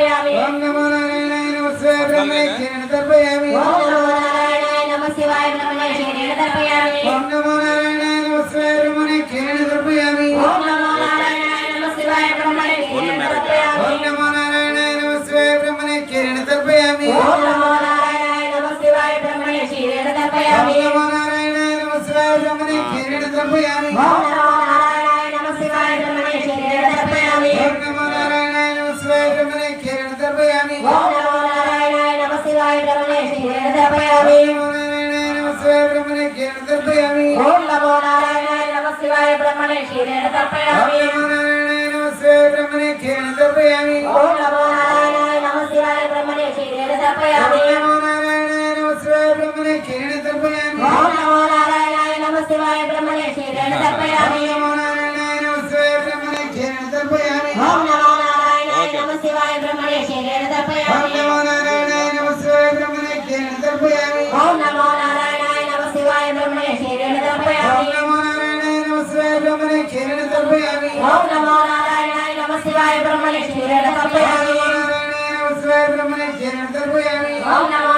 తర్పయామి ఓం నమో నారాయణాయ నమః శివాయ బ్రహ్మణే కిరణ తర్పయామి ఓం నమో నారాయణాయ నమ శివాయ బ్రహ్మణే క్షీరేణ తర్పయామి ఓం నమో నారాయణాయ నమః శివాయ బ్రహ్మణే కిరణ తర్పయామి ఓం నమో నారాయణాయ నమ శివాయ బ్రహ్మణే క్షీరేణ తర్పయామి ఓం నమో నారాయణాయ నమః శివాయ బ్రహ్మణే కిరణ తర్పయామి ఓం నమో నారాయణాయ నమ శివాయ బ్రహ్మణే క్షీరేణ ఓం తర్పయామి నమో నారాయణాయ నమః శివాయ బ్రహ్మణే కిరణ తర్పయామి ఓం నమో కిరణ తర్పయామి ఓం నమో నారాయణాయ నమ శివాయ బ్రహ్మణే తర్పయామి ఓం నమో నారాయణాయ నమః శివాయ బ్రహ్మణే కిరణ తర్పయామి ఓం నమో నారాయణాయ నమ శివాయ బ్రహ్మణే తర్పయామి ఓం నమో నారాయణాయ నమః శివాయ బ్రహ్మణే కిరణ తర్పయామి ఓం నమో నారాయణాయ నమ శివాయ బ్రహ్మణే తర్పయామి ఓం నమో నారాయణాయ నమః శివాయ బ్రహ్మణే కిరణ తర్పయామి ఓం నమో నారాయణాయ నమ శివాయ బ్రహ్మణే తర్పయామి ఓం నమో నారాయణాయ నమః శివాయ బ్రహ్మణే కిరణ తర్పయామి ఓం నమో నారాయణాయ నమ శివాయ బ్రహ్మణే క్షీరేణ ఓం తర్పయామి నమో నారాయణాయ నమః శివాయ బ్రహ్మణే కిరణ తప్పయామి ఓం నమో నారాయణాయ నమ శివాయ బ్రహ్మణే ఓం నమో నారాయణాయ నమః శివాయ బ్రహ్మణే కిరణ తప్పయామి ఓం నమో నారాయణాయ శివాయ బ్రహ్మణే ఓం నమో నారాయణాయ నమః శివాయ బ్రహ్మణే ఓం నమో